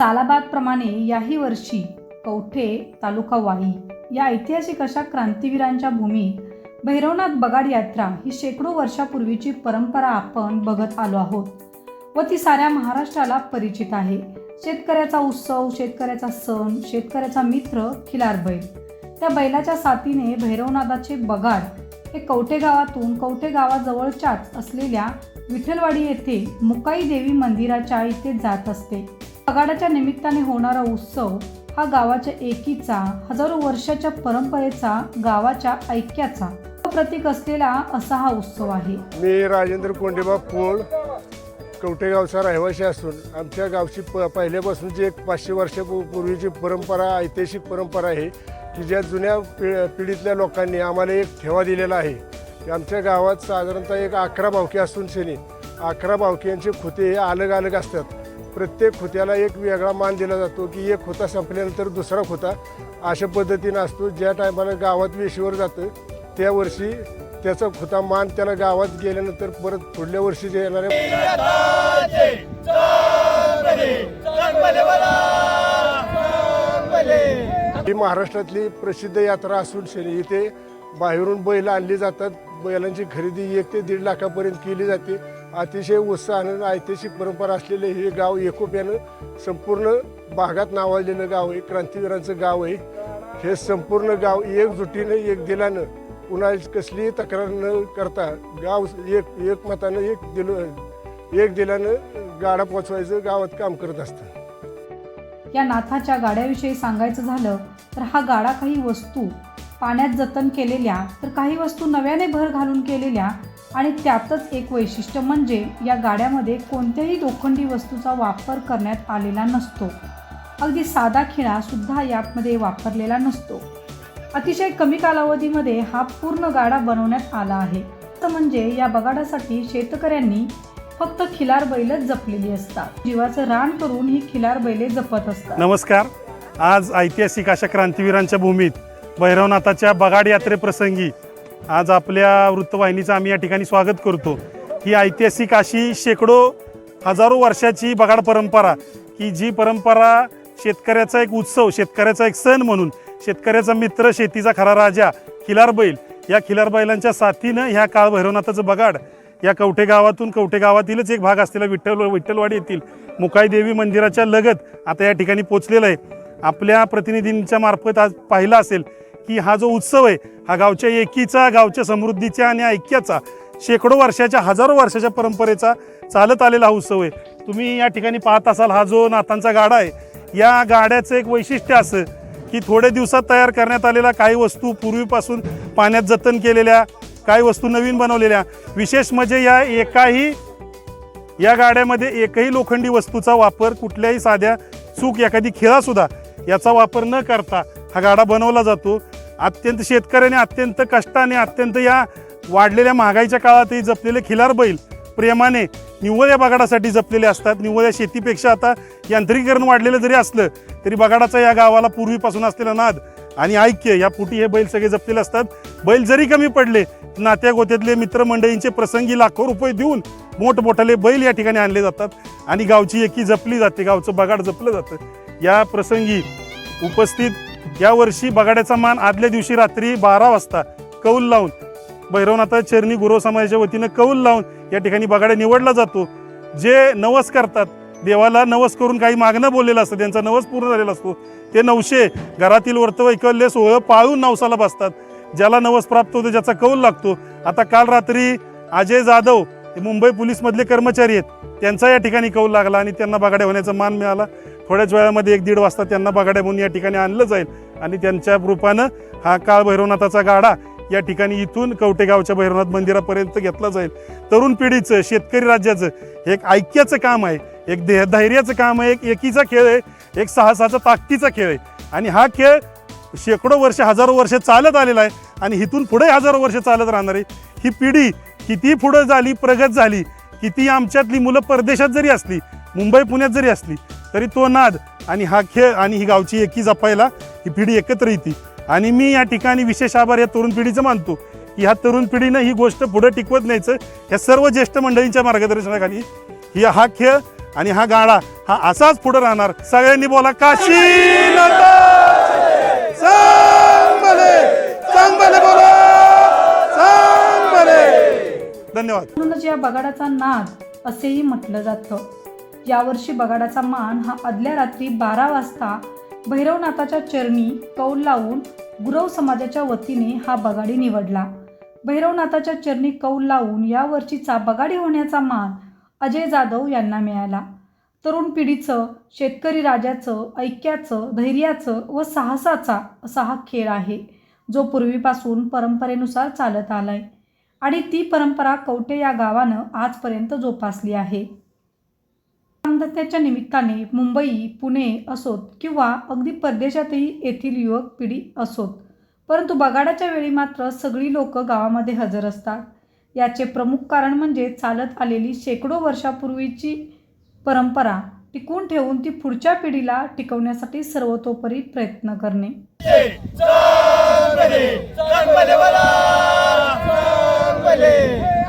सालाबादप्रमाणे याही वर्षी कवठे तालुका वाई या ऐतिहासिक अशा क्रांतीवीरांच्या भूमीत भैरवनाथ बगाड यात्रा ही शेकडो वर्षापूर्वीची परंपरा आपण बघत आलो आहोत व ती साऱ्या महाराष्ट्राला परिचित आहे. शेतकऱ्याचा उत्सव शेतकऱ्याचा सण शेतकऱ्याचा मित्र खिलार बैल. त्या बैलाच्या साथीने भैरवनाथाचे बगाड हे कवठे गावातून कवठे गावाजवळच्याच असलेल्या विठ्ठलवाडी येथे मुकाई देवी मंदिराच्या इथे जात असते. पगाडाच्या निमित्ताने होणारा उत्सव हा गावाच्या एकीचा हजारो वर्षाच्या परंपरेचा गावाच्या ऐक्याचा प्रतीक असलेला असा हा उत्सव आहे. मी राजेंद्र कोंडेबा पोळ कवटेगावचा रहिवासी असून आमच्या गावची प पहिल्यापासून जी एक पाचशे वर्षापूर्वीची परंपरा ऐतिहासिक परंपरा आहे की ज्या जुन्या पि पिढीतल्या लोकांनी आम्हाला एक ठेवा दिलेला आहे. की आमच्या गावात साधारणतः एक अकरा भावके असून शनी अकरा भावक्यांचे खुते हे अलग अलग असतात. प्रत्येक खुत्याला एक वेगळा मान दिला जातो की एक खुता संपल्यानंतर दुसरा खुता अशा पद्धतीनं असतो. ज्या टायमाला गावात वेशीवर जातं त्या वर्षी त्याचा खुता मान त्याला गावात गेल्यानंतर परत पुढल्या वर्षी जे येणाऱ्या ही महाराष्ट्रातली प्रसिद्ध यात्रा असून शनी इथे बाहेरून बैल आणली जातात. बैलांची खरेदी एक ते दीड लाखापर्यंत केली जाते. अतिशय उत्साहानं ऐतिहासिक परंपरा असलेले हे गाव एकोप्यानं संपूर्ण भागात नावाजलेलं गाव आहे. क्रांतीवीरांचं गाव आहे. हे संपूर्ण गाव एकजुटीनं एक दिलानं पुन्हा कसलीही तक्रार न करता गाव एक एकमतानं एक दिलं एक दिलानं गाडा पोचवायचं गावात काम करत असतं. या नाथाच्या गाड्याविषयी सांगायचं झालं तर हा गाडा काही वस्तू पाण्यात जतन केलेल्या तर काही वस्तू नव्याने भर घालून केलेल्या आणि त्यातच एक वैशिष्ट्य म्हणजे या गाड्यामध्ये कोणत्याही लोखंडी वस्तूचा वापर करण्यात आलेला नसतो. अगदी साधा खिळासुद्धा यातमध्ये यामध्ये वापरलेला नसतो. अतिशय कमी कालावधीमध्ये हा पूर्ण गाडा बनवण्यात आला आहे. तर म्हणजे या बगाडासाठी शेतकऱ्यांनी फक्त खिलार बैलच जपलेली असतात. जीवाचं रान करून ही खिलार बैले जपत असतात. नमस्कार. आज ऐतिहासिक अशा क्रांतीवीरांच्या भूमीत भैरवनाथाच्या बगाड यात्रेप्रसंगी आज आपल्या वृत्तवाहिनीचं आम्ही या ठिकाणी स्वागत करतो. ही ऐतिहासिक अशी शेकडो हजारो वर्षाची बगाड परंपरा की जी परंपरा शेतकऱ्याचा एक उत्सव शेतकऱ्याचा एक सण म्हणून शेतकऱ्याचा मित्र शेतीचा खरा राजा खिलार बैल या खिलार बैलांच्या साथीनं ह्या काळभैरवनाथाचं बगाड या कवठे गावातून कवठे गावातीलच एक भाग असलेला विठ्ठल विठ्ठलवाडी येथील मुकाई देवी मंदिराच्या लगत आता या ठिकाणी पोचलेलं आहे. आपल्या प्रतिनिधींच्या मार्फत आज पाहिलं असेल की हा जो उत्सव आहे हा गावच्या एकीचा गावच्या समृद्धीचा आणि ऐक्याचा शेकडो वर्षाच्या हजारो वर्षाच्या परंपरेचा चालत आलेला हा उत्सव आहे. तुम्ही या ठिकाणी पाहत असाल हा जो नाथांचा गाडा आहे या गाड्याचं एक वैशिष्ट्य असं की थोड्या दिवसात तयार करण्यात आलेला काही वस्तू पूर्वीपासून पाण्यात जतन केलेल्या काही वस्तू नवीन बनवलेल्या विशेष म्हणजे या एकाही या गाड्यामध्ये एकही लोखंडी वस्तूचा वापर कुठल्याही साध्या चूक एखादी खेळासुद्धा याचा वापर न करता हा गाडा बनवला जातो. अत्यंत शेतकऱ्याने अत्यंत कष्टाने अत्यंत या वाढलेल्या महागाईच्या काळातही जपलेले खिलार बैल प्रेमाने निव्वळ या बगाडासाठी जपलेले असतात. निव्वळ या शेतीपेक्षा आता यांत्रिकीकरण वाढलेलं जरी असलं तरी बगाडाचा या गावाला पूर्वीपासून असलेला नाद आणि ऐक्य या पोटी हे बैल सगळे जपलेले असतात. बैल जरी कमी पडले नात्या गोत्यातले मित्रमंडळींचे प्रसंगी लाखो रुपये देऊन मोठमोठाले बैल या ठिकाणी आणले जातात आणि गावची एकी जपली जाते. गावचं बगाड जपलं जातं. या प्रसंगी उपस्थित यावर्षी बगाड्याचा मान आदल्या दिवशी रात्री बारा वाजता कौल लावून भैरवनाथ चरणी गुरव समाजाच्या वतीनं कौल लावून या ठिकाणी बगाड्या निवडला जातो. जे नवस करतात देवाला नवस करून काही मागणं बोललेलं असतं त्यांचा नवस पूर्ण झालेला असतो ते नवशे घरातील वर्तवैकल्य सोहळं पाळून नवसाला बसतात. ज्याला नवस प्राप्त होतो ज्याचा कौल लागतो. आता काल रात्री अजय जाधव हे मुंबई पोलीसमधले कर्मचारी आहेत त्यांचा या ठिकाणी कौल लागला आणि त्यांना बागाड्या होण्याचा मान मिळाला. थोड्याच वेळामध्ये एक दीड वाजता त्यांना बागाड्या म्हणून या ठिकाणी आणलं जाईल. आणि त्यांच्या रूपानं हा काळ भैरवनाथाचा गाडा या ठिकाणी इथून कवटेगावच्या भैरवनाथ मंदिरापर्यंत घेतला जाईल. तरुण पिढीचं शेतकरी राज्याचं हे एक ऐक्याचं काम आहे. एक देह धैर्याचं काम आहे. एक एकीचा खेळ आहे. एक साहसाचा ताकदीचा खेळ आहे. आणि हा खेळ शेकडो वर्ष हजारो वर्ष चालत आलेला आहे. आणि इथून पुढे हजारो वर्ष चालत राहणार आहे. ही पिढी किती पुढं झाली प्रगत झाली किती आमच्यातली मुलं परदेशात जरी असली मुंबई पुण्यात जरी असली तरी तो नाद आणि हा खेळ आणि ही गावची एकी जपायला ही पिढी एकत्र येते. आणि मी या ठिकाणी विशेष आभार या तरुण पिढीचं मानतो की ह्या तरुण पिढीनं ही गोष्ट पुढे टिकवत न्यायचं. ह्या सर्व ज्येष्ठ मंडळींच्या मार्गदर्शनाखाली ही हा खेळ आणि हा गाडा हा असाच पुढे राहणार. सगळ्यांनी बोला काशी बोला! धन्यवाद. म्हणूनच या बगाडाचा नाद असेही म्हटलं जातं. यावर्षी बगाडाचा मान हा आदल्या रात्री बारा वाजता भैरवनाथाच्या चरणी कौल लावून गुरव समाजाच्या वतीने हा बगाडी निवडला. भैरवनाथाच्या चरणी कौल लावून यावर्षीचा बगाडी होण्याचा मान अजय जाधव यांना मिळाला. तरुण पिढीचं शेतकरी राजाचं ऐक्याचं धैर्याचं व साहसाचा असा हा खेळ आहे जो पूर्वीपासून परंपरेनुसार चालत आलाय. आणि ती परंपरा कवटे या गावानं आजपर्यंत जोपासली आहे. त्याच्या निमित्ताने मुंबई पुणे असोत किंवा अगदी परदेशातही येथील युवक पिढी असोत. परंतु बगाडाच्या वेळी मात्र सगळी लोक गावामध्ये हजर असतात. याचे प्रमुख कारण म्हणजे चालत आलेली शेकडो वर्षापूर्वीची परंपरा टिकून ठेवून ती पुढच्या पिढीला टिकवण्यासाठी सर्वतोपरी प्रयत्न करणे. Pele!